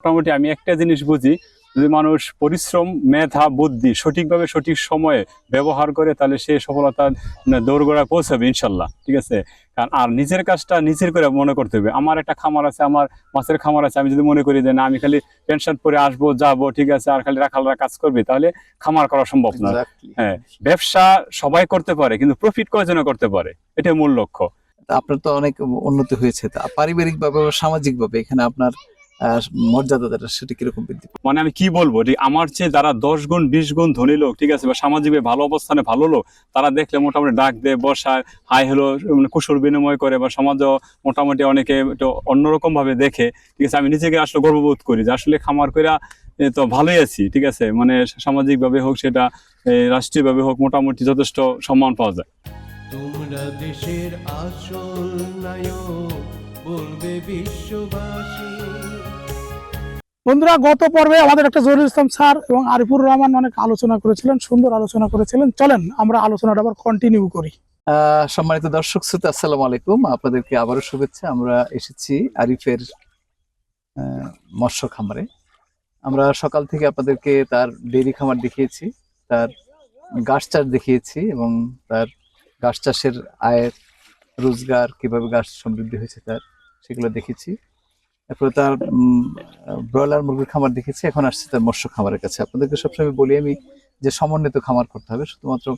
মোটামুটি আমি একটা জিনিস বুঝি যদি মানুষ পরিশ্রম মেধা বুদ্ধি সঠিকভাবে সঠিক সময়ে ব্যবহার করে তাহলে সে সফলতা মানে দৌড়গোড়ায় পৌঁছাবে ইনশাল্লাহ ঠিক আছে? কারণ আর নিজের কাজটা নিজের করে মনে করতে হবে। আমার একটা খামার আছে আমার মাছের খামার আছে আমি যদি মনে করি যে না আমি খালি পেনশন পরে আসব যাব ঠিক আছে আর খালি রাখালরা কাজ করবে তাহলে খামার করা সম্ভব না। হ্যাঁ ব্যবসা সবাই করতে পারে কিন্তু প্রফিট কয়জনে করতে পারে? এটাই মূল লক্ষ্য। আপনার তো অনেক উন্নতি হয়েছে। তা পারিবারিক ভাবে সামাজিক ভাবে এখানে আপনার মর্যাদাটা সেটা কীরকম বৃদ্ধি মানে আমি কি বলব যে আমার চেয়ে যারা দশ গুণ বিশ গুণ ধনী লোক ঠিক আছে বা সামাজিকভাবে ভালো অবস্থানে ভালো লোক তারা দেখলে মোটামুটি ডাক দেয় বসায় হাই হলো মানে কুশল বিনিময় করে বা সমাজও মোটামুটি অনেকে একটু অন্যরকম ভাবে দেখে ঠিক আছে আমি নিজেকে আসলে গর্ববোধ করি যে আসলে খামার কইরা তো ভালোই আছি ঠিক আছে মানে সামাজিক ভাবে হোক সেটা রাষ্ট্রীয় ভাবে হোক মোটামুটি যথেষ্ট সম্মান পাওয়া যায়। তোমরা দেশের আসল নায়ক বলবে বিশ্ববাসী। বন্ধুরা, গত পর্বে আমাদের একটা জহিরুল ইসলাম স্যার এবং আরিফুর রহমান অনেক আলোচনা করেছিলেন, সুন্দর আলোচনা করেছিলেন। চলেন, আমরা আলোচনাটা আবার কন্টিনিউ করি। সম্মানিত দর্শক শ্রোতা, আসসালামু আলাইকুম। আপনাদেরকে আবারও শুভেচ্ছা। আমরা এসেছি আরিফের মৎস্য খামারে। আমরা সকাল থেকে আপনাদেরকে তার ডেইরি খামার দেখিয়েছি, তার গাছ চাষ দেখিয়েছি এবং তার গাছ চাষের আয়ের রোজগার, কীভাবে গাছ সমৃদ্ধি হয়েছে তার, সেগুলো দেখেছি। তারপরে তার ব্রয়লার মুরগির খামার দেখেছি, এখন আসছে তার মৎস্য খামারের কাছে। আপনাদেরকে সবসময় বলি আমি যে সমন্বিত খামার করতে হবে, শুধুমাত্র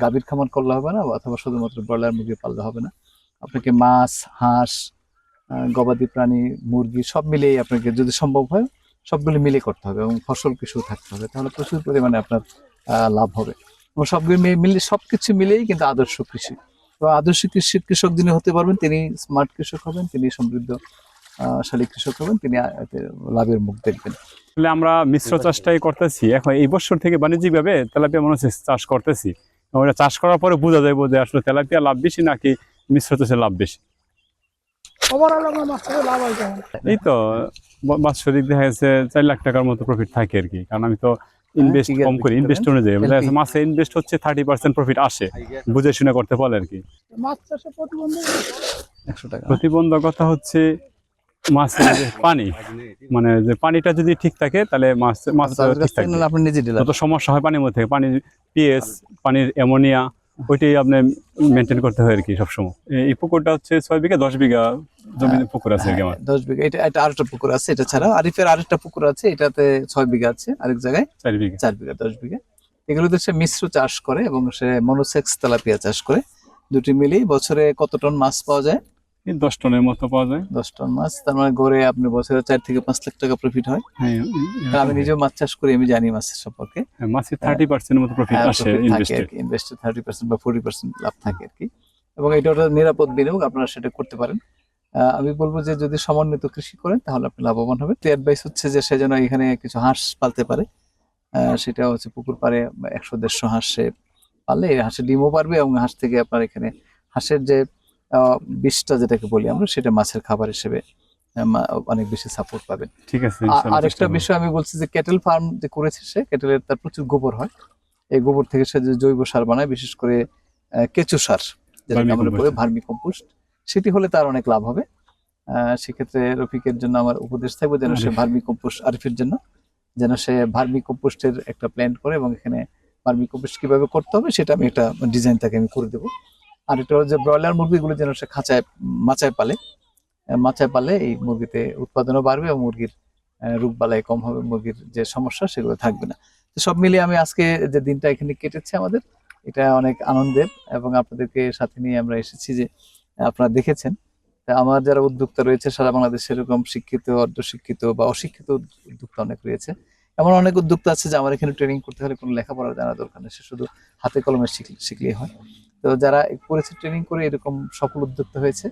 গাভীর খামার করলে হবে না, অথবা শুধুমাত্র ব্রয়লার মুরগি পাললে হবে না। আপনাকে মাছ, হাঁস গবাদি প্রাণী, মুরগি সব মিলিয়েই আপনাকে যদি সম্ভব হয়, সবগুলো মিলে করতে হবে এবং ফসল কিছু থাকতে হবে, তাহলে প্রচুর পরিমাণে আপনার লাভ হবে। এবং সবগুলো মি- সব কিছু মিলেই কিন্তু আদর্শ কৃষি। তো আদর্শ কৃষি কৃষক যিনি হতে পারবেন, তিনি স্মার্ট কৃষক হবেন, তিনি সমৃদ্ধ আহ, শালী কৃষক হবেন তিনি লাভের মুখ দেখবেন। আসলে আমরা মিশ্র চাষটাই করতেছি। এখন এই বছর থেকে বাণিজ্যিক ভাবে তেলাপিয়া মনে হচ্ছে চাষ করতেছি। এটা চাষ করার পরে বোঝা যাবে যে আসলে তেলাপিয়া লাভ বেশি নাকি মিশ্র চাষের লাভ বেশি। হয় এই তো বাৎসরিক দেখা যাচ্ছে চার লাখ টাকার মতো প্রফিট থাকে আর কি। কারণ আমি তো ইনভেস্ট কম করি। ইনভেস্ট অনুযায়ী মাসে ইনভেস্ট হচ্ছে থার্টি পার্সেন্ট প্রফিট আসে। বুঝে শুনে করতে পারলে আর কি। মাছ চাষে একশো টাকা। প্রতিবন্ধকতা হচ্ছে মাছের পানি। মানে যে পানিটা যদি ঠিক থাকে তাহলে মাছ মাছ ঠিক থেকে আপনি নিজে যত সমস্যা হয় পানির মধ্যে পানির পিএস পানির অ্যামোনিয়া ওইটাই আপনি মেনটেন করতে হয় আর কি সবসময়। এই- পুকুরটা হচ্ছে ছয় বিঘা দশ বিঘা জমি পুকুর আছে আমার। দশ বিঘা। এটা এটা আরেকটা পুকুর আছে এটা ছাড়া আরিফের আরেকটা পুকুর আছে এটাতে ছয় বিঘা আছে আরেক জায়গায়। চার বিঘা। চার বিঘা দশ বিঘা। এগুলোতে সে মিশ্র চাষ করে এবং সে মনোসেক্স তেলাপিয়া চাষ করে। দুটি মিলিয়ে বছরে কত টন মাছ পাওয়া যায়? দশ টনের মতো পাওয়া যায়। দশ টন মাছ তার মানে গড়ে আপনি বছরে চার থেকে পাঁচ লাখ টাকা প্রফিট হয়। হ্যাঁ আমি নিজেও মাছ চাষ করি আমি জানি মাছের সম্পর্কে। মাছের থার্টি পার্সেন্ট মতো প্রফিট হ্যাঁ, আসে ইনভেস্টে থার্টি পার্সেন্ট বা ফোর্টি পার্সেন্ট লাভ থাকে আর কি। এবং এটা ওটা নিরাপদ বিনিয়োগ আপনারা সেটা করতে পারেন। আমি বলব যে যদি সমন্বিত কৃষি করেন তাহলে আপনি লাভবান হবে তো অ্যাডভাইস হচ্ছে যে সে যেন এখানে কিছু হাঁস পালতে পারে। সেটা হচ্ছে পুকুর পাড়ে একশো দেড়শো হাঁস এই হাঁসের ডিমও পারবে এবং হাঁস থেকে আপনার এখানে হাঁসের যে বিষটা যেটাকে বলি আমরা সেটা মাছের খাবার হিসেবে অনেক বেশি সাপোর্ট পাবেন। ঠিক আছে আরেকটা বিষয় আমি বলছি যে ক্যাটেল ফার্ম যে করেছে সে ক্যাটেলের তার প্রচুর গোবর হয়। এই গোবর থেকে সে যে জৈব সার বানায় বিশেষ করে কেঁচু সার যেটাকে Vermi আমরা বলি ভার্মি কম্পোস্ট সেটি হলে তার অনেক লাভ হবে। আহ, সেক্ষেত্রে রফিকের জন্য আমার উপদেশ থাকবে যেন সে। ভার্মি কম্পোস্ট আরিফের জন্য যেন সে ভার্মি কম্পোস্টের একটা প্ল্যান করে এবং এখানে ভার্মি কম্পোস্ট কীভাবে করতে হবে সেটা আমি একটা ডিজাইন তাকে আমি করে দেবো। আর এটা হচ্ছে ব্রয়লার মুরগিগুলো যেন সে খাঁচায়, মাচায় পালে। মাচায় পালে এই মুরগিতে উৎপাদনও বাড়বে এবং মুরগির রোগ বালাই কম হবে, মুরগির যে সমস্যা সেগুলো থাকবে না। তো সব মিলিয়ে আমি আজকে যে দিনটা এখানে কেটেছে আমাদের, এটা অনেক আনন্দের এবং আপনাদেরকে সাথে নিয়ে আমরা এসেছি যে, আপনারা দেখেছেন। আমার যারা উদ্যোক্তা রয়েছে, সারা বাংলাদেশে এরকম শিক্ষিত, অর্ধশিক্ষিত বা অশিক্ষিত উদ্যোক্তা অনেক রয়েছে। এমন অনেক উদ্যোক্তা আছে যে আমার এখানে ট্রেনিং করতে হলে কোনো লেখাপড়া জানা দরকার নেই, সে শুধু হাতে কলমে শিখ- শিখলেই হয়। তো যারা করেছে ট্রেনিং করে এরকম সফল উদ্যোক্তা হয়েছে,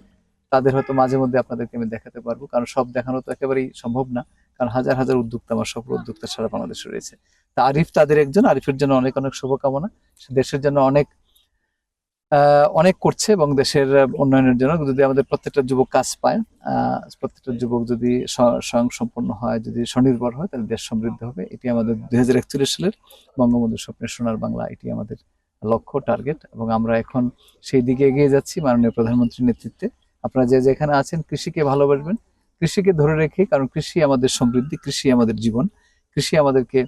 তাদের হয়তো মাঝে মধ্যে আপনাদেরকে আমি দেখাতে পারব। কারণ সব দেখানো তো একেবারেই সম্ভব না, কারণ হাজার হাজার উদ্যোক্তা আমার সফল উদ্যোক্তা সারা বাংলাদেশে রয়েছে। তা আরিফ তাদের একজন, আরিফের জন্য অনেক অনেক শুভকামনা। দেশের জন্য অনেক অনেক করছে এবং দেশের উন্নয়নের জন্য। যদি আমাদের প্রত্যেকটা যুবক কাজ পায় প্রত্যেকটা যুবক যদি স্ব- স্বয়ং সম্পন্ন হয়, যদি স্বনির্ভর হয়, তাহলে দেশ সমৃদ্ধ হবে। এটি আমাদের দুই হাজার একচল্লিশ সালের বঙ্গবন্ধু স্বপ্নের সোনার বাংলা। এটি আমাদের লক্ষ্য টার্গেট এবং আমরা এখন সেই দিকে এগিয়ে যাচ্ছি মাননীয় প্রধানমন্ত্রীর নেতৃত্বে। আপনারা যে যেখানে আছেন কৃষিকে ভালোবাসবেন কৃষিকে ধরে রেখে, কারণ কৃষি আমাদের সমৃদ্ধি, কৃষি আমাদের জীবন, কৃষি আমাদেরকে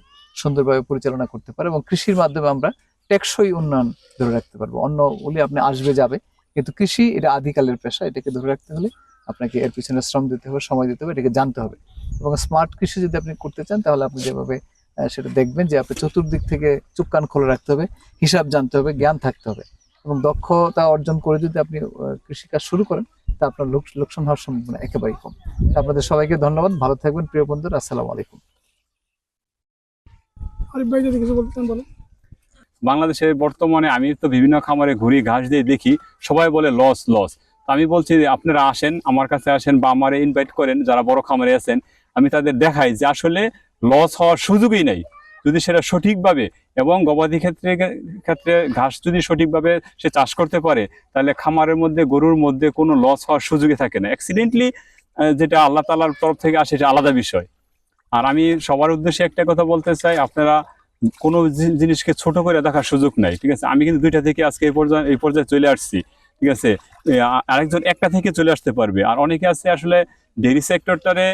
সুন্দরভাবে পরিচালনা করতে পারে এবং কৃষির মাধ্যমে আমরা টেকসই উন্নয়ন ধরে রাখতে পারব। অন্য বলে আপনি আসবে, যাবে, কিন্তু কৃষি এটা আদিকালের পেশা, এটাকে ধরে রাখতে হলে আপনাকে এর পিছনে শ্রম দিতে হবে, সময় দিতে হবে, এটাকে জানতে হবে। এবং স্মার্ট কৃষি যদি আপনি করতে চান, তাহলে আপনি যেভাবে সেটা দেখবেন যে আপনি চতুর্দিক থেকে চুপ কান খোলা রাখতে হবে হিসাব জানতে হবে জ্ঞান থাকতে হবে। এবং দক্ষতা অর্জন করে যদি আপনি কৃষিকাজ শুরু করেন তা আপনার লোক- লোকসান হওয়ার সম্ভাবনা একেবারেই কম। আপনাদের সবাইকে ধন্যবাদ ভালো থাকবেন প্রিয় বন্ধুরা আসসালামু আলাইকুম। আরিফ ভাই যদি কিছু বলতে বলেন। বাংলাদেশে বর্তমানে আমি তো বিভিন্ন খামারে ঘুরি ঘাস দিয়ে দেখি সবাই বলে লস লস আমি বলছি যে আপনারা আসেন আমার কাছে আসেন বা আমারে ইনভাইট করেন যারা বড় খামারে আছেন আমি তাদের দেখাই যে আসলে লস হওয়ার সুযোগই নেই। যদি সেটা সঠিকভাবে এবং গবাদি ক্ষেত্রে ক্ষেত্রে ঘাস যদি সঠিকভাবে সে চাষ করতে পারে, তাহলে খামারের মধ্যে, গরুর মধ্যে কোনো লস হওয়ার সুযোগই থাকে না। অ্যাক্সিডেন্টলি যেটা আল্লাহ তালার তরফ থেকে আসে, সেটা আলাদা বিষয়। আর আমি সবার উদ্দেশ্যে একটা কথা বলতে চাই, আপনারা কোনো জিনিসকে ছোট করে দেখার সুযোগ নাই, ঠিক আছে? আমি কিন্তু দুইটা থেকে আজকে এই পর্যায়ে এই পর্যায়ে চলে আসছি, ঠিক আছে? আরেকজন একটা থেকে চলে আসতে পারবে। আর অনেকে আছে আসলে ডেইরি সেক্টরটারে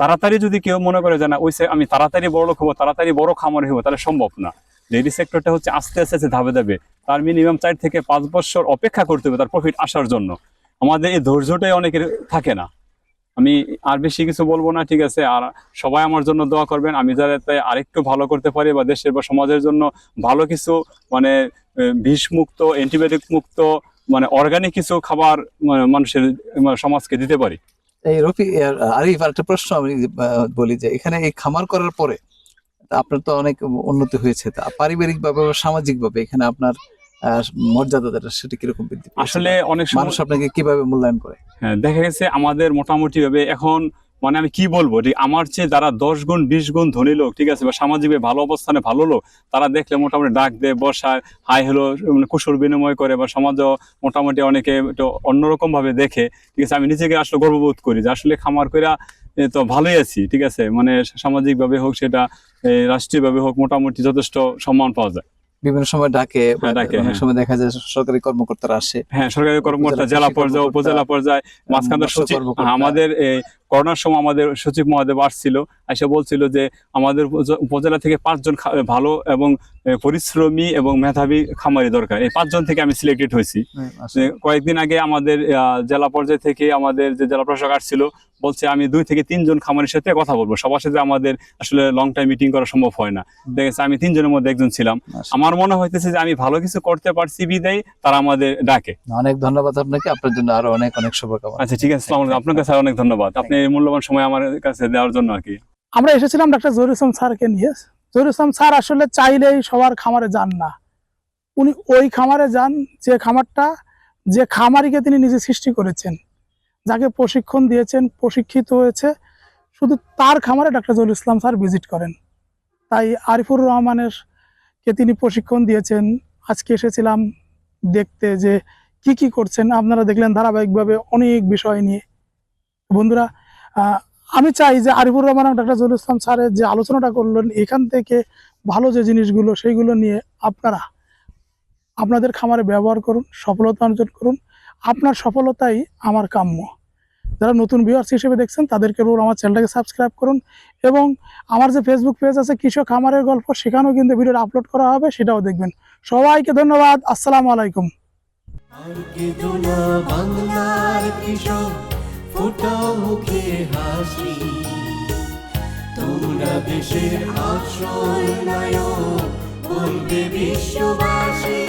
তাড়াতাড়ি যদি কেউ মনে করে যে না ওই আমি তাড়াতাড়ি বড় লোক হব তাড়াতাড়ি বড় খামার হব তাহলে সম্ভব না। ডেইরি সেক্টরটা হচ্ছে আস্তে আস্তে আস্তে ধাপে ধাপে তার মিনিমাম চার থেকে পাঁচ বছর অপেক্ষা করতে হবে তার প্রফিট আসার জন্য। আমাদের এই ধৈর্যটাই অনেকের থাকে না। আমি আর বেশি কিছু বলব না ঠিক আছে? আর সবাই আমার জন্য দোয়া করবেন। আমি যাতে আরেকটু ভালো করতে পারি বা দেশের বা সমাজের জন্য ভালো কিছু মানে আহ, বিষ মুক্ত অ্যান্টিবায়োটিক মুক্ত মানে অর্গানিক কিছু খাবার মানে মানুষের মানে সমাজকে দিতে পারি। এই রফি আরিফ আরেকটা প্রশ্ন আমি বলি যে এখানে এই খামার করার পরে আপনার তো অনেক উন্নতি হয়েছে। তা পারিবারিক ভাবে বা সামাজিক ভাবে এখানে আপনার আহ, মর্যাদাটা সেটা কীরকম বৃদ্ধি আসলে অনেক মানুষ আপনাকে কীভাবে মূল্যায়ন করে? হ্যাঁ, দেখা গেছে আমাদের মোটামুটি ভাবে এখন মানে আমি কি বলব যে আমার চেয়ে যারা দশ গুণ বিশ গুণ ধনী লোক ঠিক আছে বা সামাজিকভাবে ভালো অবস্থানে ভালো লোক তারা দেখলে মোটামুটি ডাক দেয় বসায় হাই হলো মানে কুশল বিনিময় করে বা সমাজও মোটামুটি অনেকে একটু অন্যরকম ভাবে দেখে ঠিক আছে আমি নিজেকে আসলে গর্ববোধ করি যে আসলে খামার কইরা তো ভালোই আছি ঠিক আছে মানে সামাজিক ভাবে হোক সেটা রাষ্ট্রীয় ভাবে হোক মোটামুটি যথেষ্ট সম্মান পাওয়া যায়। বিভিন্ন সময় ডাকে হ্যাঁ, ডাকে, অনেক হ্যাঁ। সময় দেখা যায় সরকারি কর্মকর্তারা আসে। হ্যাঁ সরকারি কর্মকর্তা জেলা পর্যায়ে উপজেলা পর্যায়ে মাঝখানে সচিব আমাদের করোনার সময় আমাদের সচিব মহাদেব আসছিল এসে বলছিল যে আমাদের উপজেলা থেকে পাঁচজন ভালো এবং পরিশ্রমী এবং মেধাবী খামারি দরকার। এই পাঁচজন থেকে আমি সিলেক্টেড হয়েছি। হ্যাঁ, কয়েকদিন আগে আমাদের জেলা পর্যায় থেকে আমাদের যে জেলা প্রশাসক আসছিল বলছে আমি দুই থেকে তিনজন খামারের সাথে কথা বলব। সবার সাথে আমাদের আসলে লং টাইম মিটিং করা সম্ভব হয় না। দেখেছে আমি তিনজনের মধ্যে একজন ছিলাম। আমার মনে হইতেছে যে আমি ভালো কিছু করতে পারছি বিদায় তারা আমাদের ডাকে। অনেক ধন্যবাদ আপনাকে। আপনার জন্য আরও অনেক অনেক শুভকামনা। আচ্ছা ঠিক আছে। আপনার কাছে অনেক ধন্যবাদ। আপনি এই মূল্যবান সময় আমার কাছে দেওয়ার জন্য আর কি। আমরা এসেছিলাম ডাক্তার জহির ইসলাম স্যারকে নিয়ে। জহির ইসলাম স্যার আসলে চাইলেই সবার খামারে যান না। উনি ওই খামারে যান যে খামারটা, যে খামারিকে তিনি নিজে সৃষ্টি করেছেন, যাকে প্রশিক্ষণ দিয়েছেন, প্রশিক্ষিত হয়েছে। শুধু তার খামারে doctor Zahir Islam sir visit করেন। তাই আরিফুর রহমানের কে তিনি প্রশিক্ষণ দিয়েছেন। আজকে এসেছিলাম দেখতে যে কি কি করছেন। আপনারা দেখলেন ধারাবাহিকভাবে অনেক বিষয় নিয়ে। বন্ধুরা আমি চাই যে আরিফুর রহমান ডাক্তার জহুর ইসলাম স্যারের যে আলোচনাটা করলেন, এখান থেকে ভালো যে জিনিসগুলো, সেইগুলো নিয়ে আপনারা আপনাদের খামারে ব্যবহার করুন, সফলতা অর্জন করুন। আপনার সফলতাই আমার কাম্য। যারা নতুন ভিউয়ার্স হিসেবে দেখছেন, তাদেরকে বলব আমার চ্যানেলটাকে সাবস্ক্রাইব করুন এবং আমার যে ফেসবুক পেজ আছে, কৃষক খামারের গল্প, সেখানেও কিন্তু ভিডিওটা আপলোড করা হবে, সেটাও দেখবেন। সবাইকে ধন্যবাদ, আসসালামু আলাইকুম। ফোটাও মুখে হাসি। তোমরা দেশের আসল নায়ক বলবে বিশ্ববাসী।